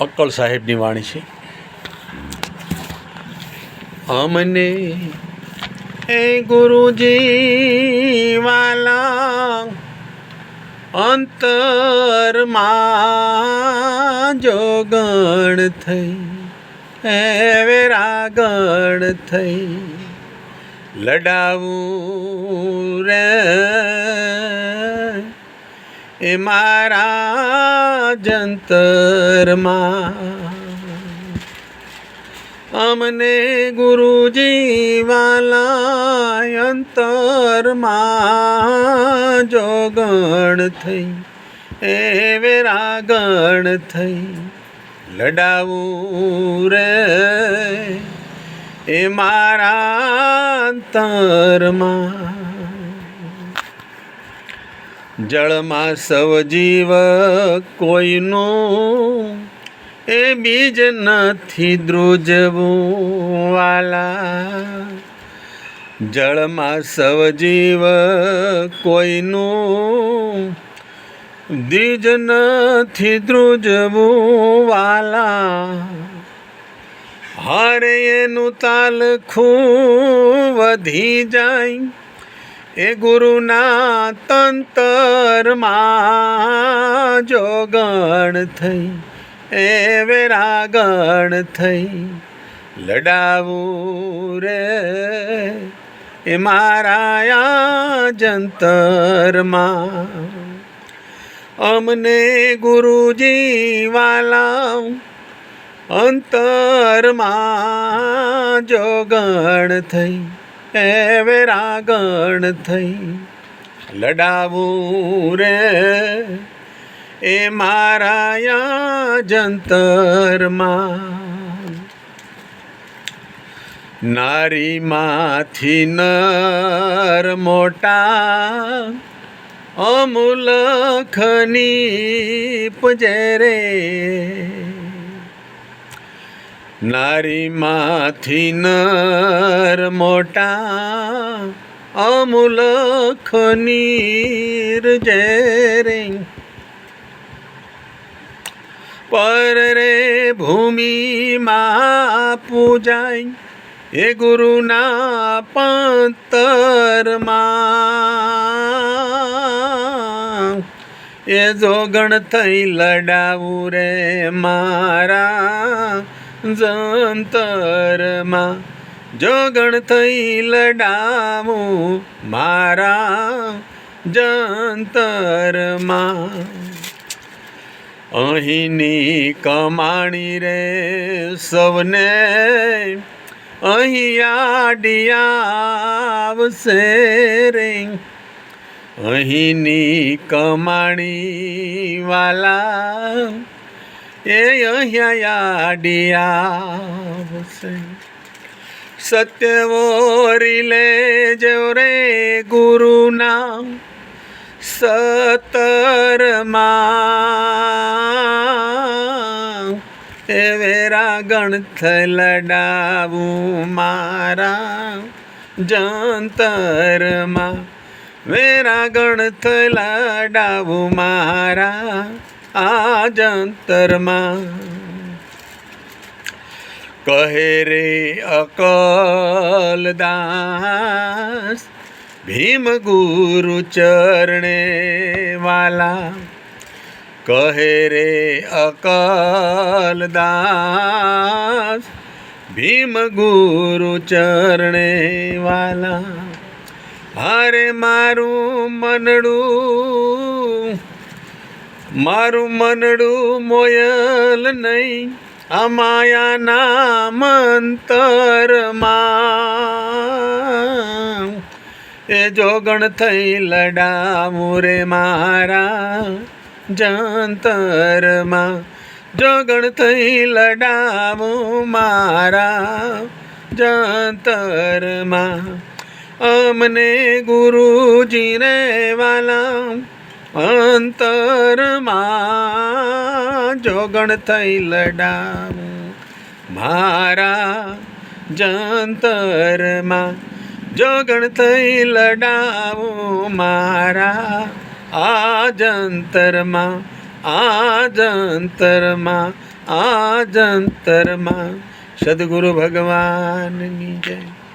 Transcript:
અક્કલ સાહેબની વાણી છે. અમને એ ગુરુજી વાલા અંતરમાં જોગણ થઈ એ વેરાગણ થઈ, લડાવું રે. એ મારા જંતરમાં અમને ગુરુજી વાલા અંતરમાં જોગણ થઈ એ વેરાગણ થઈ. લડાવું રે એ મારા અંતરમાં જળમાં સવ જીવ કોઈનું, એ બીજ નથી ધ્રુજવું વાલા જળમાં સવ જીવ કોઈનું દ્વિજ નથી ધ્રુજવું વાલા હરે એનું તાલખું વધી જાય એ ગુરુના તંતરમાં જોગણ થઈ, એ વેરાગણ થઈ. લડાવું રે એ મારા જંતરમાં. અમને ગુરુજી વાલા અંતરમાં જોગણ થઈ એ વેરાગણ થઈ. લડાવું રે. એ મારા જંતરમાં. નારીમાંથી નર મોટા અમૂલખની પજરે નારીમાંથી નર મોટા અમુલખની જય રે. પર રે ભૂમિમાં પૂજાય એ ગુરુના પંતરમાં. એ જોગણ થઈ લડાવું રે મારા. જંતરમાં જોગણ થઈ લડાવું મારા જંતરમાં. અહીંની કમાણી રે સૌને અહીંયા આડિયાવશે રે. અહીંની કમાણી વાલા એ અહીંયા સત્ય સત્યવોરી લે જો રે સતર સતરમાં એ વેરા ગણથ લડાવું મારા જંતરમાં વેરા ગણથ લડાવું મારા આ જંતરમાં કહે રે અકલદાસ ભીમ ગુરુ ચરણે વાલા. કહે રે અકલદાસ ભીમ ગુરુ ચરણે વાલા. હારે મારું મનડું મારું મનડું મોયલ નહીં અમાયાના માયાના મંતરમાં એ જોગણ થઈ લડાવું રે મારા જંતરમાં. જોગણ થઈ લડાવું મારા જંતરમાં. અમને ગુરુજી રે વાલા અંતરમાં જોગણ થઈ લડાવું, મારા જંતરમાં જોગણ થઈ લડાવું, મારા આ જંતરમાં આ જંતરમાં આ જંતરમાં. સદગુરુ ભગવાનની જય.